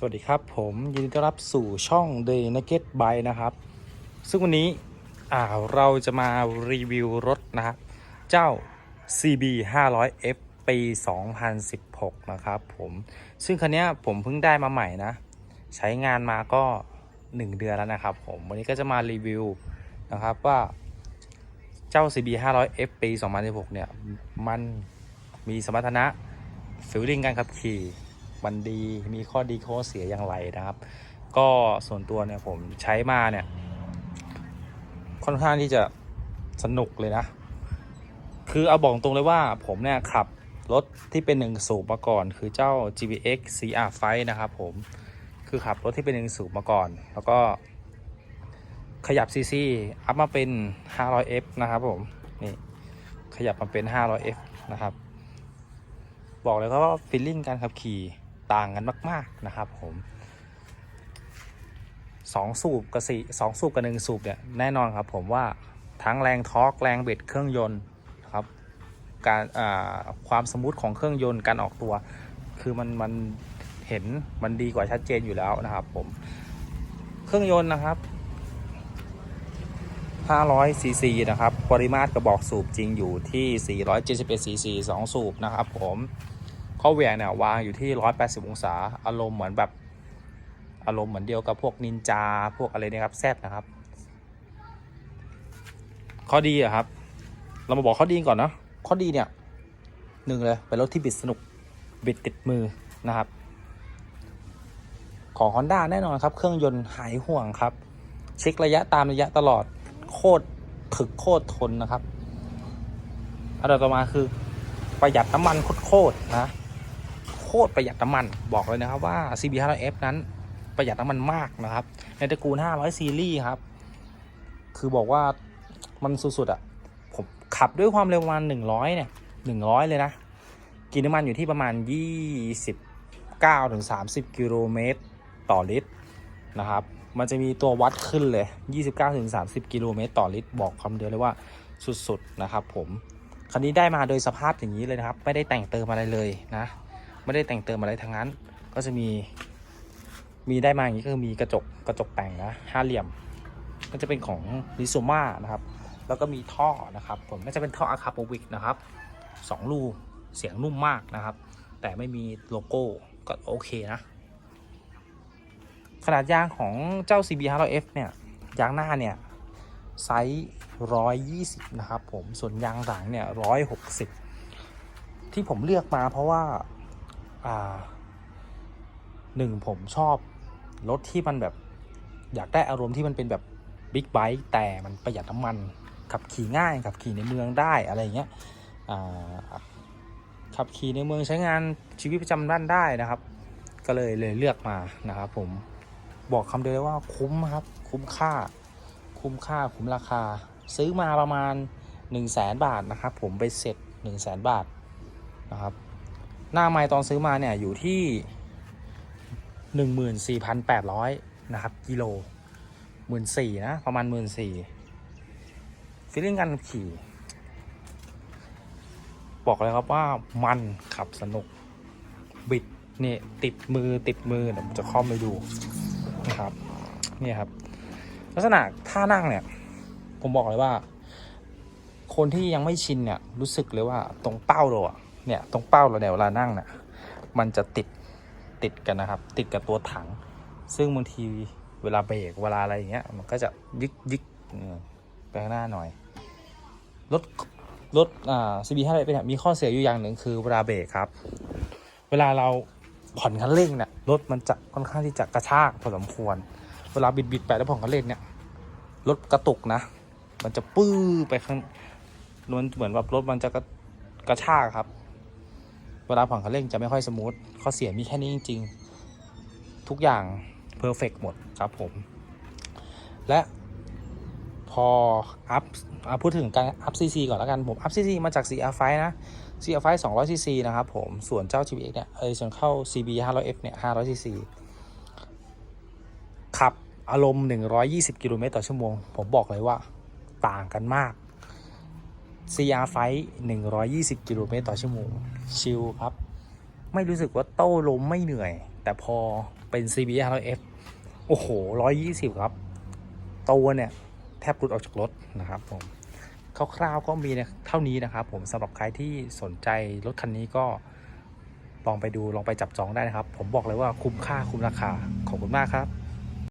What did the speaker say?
สวัสดีครับ ผมยินดีต้อนรับสู่ช่อง The Naked By นะครับ ซึ่งวันนี้อ่าเราจะมารีวิวรถนะครับ เจ้า CB 500F ปี 2016 นะครับผมซึ่งคันนี้ผมเพิ่งได้มาใหม่นะ ใช้งานมาก็ 1 เดือนแล้วนะครับผม วันนี้ก็จะมารีวิวนะครับว่าเจ้า CB 500F ปี 2016 เนี่ย มันมีสมรรถนะฟิลลิ่งการขับขี่ มันดีมีข้อดีข้อเสียอย่างไรนะครับ ก็ส่วนตัวเนี่ยผมใช้มาเนี่ย ค่อนข้างที่จะสนุกเลยนะ คือเอาบอกตรงเลยว่าผมเนี่ยขับรถที่เป็นหนึ่งสูบมาก่อน คือเจ้า GBX CR5 นะครับผมคือขับรถที่เป็นหนึ่งสูบมาก่อน แล้วก็ขยับซีซีอัพมาเป็น 500F นะครับผมนี่ขยับมาเป็น 500F นะครับ บอกเลยครับว่าฟีลลิ่งการขับขี่ ต่างกันมาก ๆนะครับผมสองสูบกับสี่สองสูบกับหนึ่งสูบเนี่ยแน่นอนครับผมว่าทั้งแรงทอร์กแรงเบ็ดเครื่องยนต์นะครับการความสมูทของเครื่องยนต์การออกตัว คือมันมันเห็นมันดีกว่าชัดเจนอยู่แล้วนะครับผมเครื่องยนต์นะครับ500ซีซีนะครับ ปริมาตรกระบอกสูบจริงอยู่ที่ 471ซีซี2สูบนะครับผม ข้อเหวี่ยงเนี่ยวางอยู่ที่ 180 องศา อารมณ์เหมือนแบบ อารมณ์เหมือนเดียวกับพวกนินจา พวกอะไรนะครับแซดนะครับ ข้อดีอะครับ เรามาบอกข้อดีก่อนนะ ข้อดีเนี่ยหนึ่งเลย เป็นรถที่บิดสนุก บิดติดมือนะครับ ของ Honda แน่นอนครับ เครื่องยนต์หายห่วงครับ เช็คระยะตามระยะตลอด โคตรถึกโคตรทนนะครับอันดับต่อมาคือประหยัดน้ำมันโคตรๆนะ โคตรประหยัดน้ำมันบอกเลยนะครับว่า CB 500F นั้นประหยัดน้ำมันมากนะครับ ในตระกูล 500 ซีรีส์ครับ คือบอกว่ามันสุดๆอะ่ะ ผมขับด้วยความเร็วประมาณ 100 เนี่ย 100 เลยนะ กินน้ำมันอยู่ที่ประมาณ 29ถึง30 กิโลเมตรต่อลิตรนะครับ มันจะมีตัววัดขึ้นเลย 29ถึง30 กิโลเมตรต่อลิตร บอกคำเดียวเลยว่าสุดๆนะครับผมคันนี้ได้มาโดยสภาพอย่างนี้เลยนะครับ ไม่ได้แต่งเติมอะไรเลยนะ ไม่ได้แต่งเติมอะไรทั้งนั้น ก็จะมีมีได้มาอย่างนี้ก็คือมีกระจกกระจกแต่งนะห้าเหลี่ยม ก็จะเป็นของลิซูมานะครับ แล้วก็มีท่อนะครับผมก็จะเป็นท่ออะคาโปวิกนะครับสองรูเสียงนุ่มมากนะครับ แต่ไม่มีโลโก้ก็โอเคนะ ขนาดยางของเจ้า CB 500F เนี่ยยางหน้าเนี่ยไซส์120 นะครับผม ส่วนยางหลังเนี่ย 160 ที่ผมเลือกมาเพราะว่า หนึ่งผมชอบรถที่มันแบบอยากได้อารมณ์ที่มันเป็นแบบบิ๊กไบค์แต่มันประหยัดน้ำมันขับขี่ง่ายขับขี่ในเมืองได้อะไรเงี้ยขับขี่ในเมืองใช้งานชีวิตประจำวันได้นะครับ ก็เลยเลยเลือกมานะครับผมบอกคำเดียวว่าคุ้มครับ คุ้มค่า คุ้มค่าคุ้มราคา ซื้อมาประมาณ 1 0 0 0 0แสนบาทนะครับ ผมไปเสร็จ 1 0 0 0 0แสนบาทนะครับ หน้าไม้ตอนซื้อมาเนี่ยอยู่ที่ 14,800 นะครับกิโลหมื่นสี่นะ ประมาณหมื่นสี่ฟีลลิ่งการขี่ บอกเลยครับว่ามันขับสนุก บิดนี่ติดมือติดมือเดี๋ยวผมจะคล่อมไปดูนะครับนี่ครับ ลักษณะท่านั่งเนี่ย ผมบอกเลยว่า คนที่ยังไม่ชินเนี่ย รู้สึกเลยว่าตรงเป้าเราอะ เนี่ยตรงเป้าเราเนี่ยเวลานั่งเนี่ยมันจะติดติดกันนะครับ ติดกับตัวถัง ซึ่งบางทีเวลาเบรกเวลาอะไรอย่างเงี้ยมันก็จะยึกยึกไปข้างหน้าหน่อยรถรถอ่า CB 5 0 0เนี่ยมีข้อเสียอยู่อย่างหนึ่งคือเวลาเบรกครับ เวลาเราผ่อนคันเร่งเนี่ยรถมันจะค่อนข้างที่จะกระชากพอสมควร เวลาบิดบิดไปแล้วผ่อนคันเร่งเนี่ยรถกระตุกนะ มันจะปื้อไปข้างมันเหมือนแบบรถมันจะกระกระชากครับ เวลาผ่อนคันเร่งจะไม่ค่อยสมูทข้อเสียมีแค่นี้จริง ๆ ทุกอย่างเพอร์เฟกหมดครับผม และพออัพพูดถึงการอัพซีซีก่อนแล้วกัน ผมอัพซีซีมาจาก CR5 นะ CR5 200 cc นะครับผมส่วนเจ้า GBX เนี่ยเอยส่วนเข้า CB 500F เนี่ย500 cc ขับอารมณ์ 120 กิโลเมตรต่อชั่วโมง ผมบอกเลยว่าต่างกันมาก CR5 120กิโลเมตรต่อชั่วโมง ชิลครับ ไม่รู้สึกว่าโต้ลมไม่เหนื่อย แต่พอเป็น CB 500F โอ้โห120ครับ ตัวเนี่ยแทบหลุดออกจากรถนะครับผมคร่าวๆก็มีเนี่ยเท่านี้นะครับผมสำหรับใครที่สนใจรถคันนี้ก็ลองไปดูลองไปจับจองได้นะครับ ผมบอกเลยว่าคุ้มค่าคุ้มราคาขอบคุณมากครับ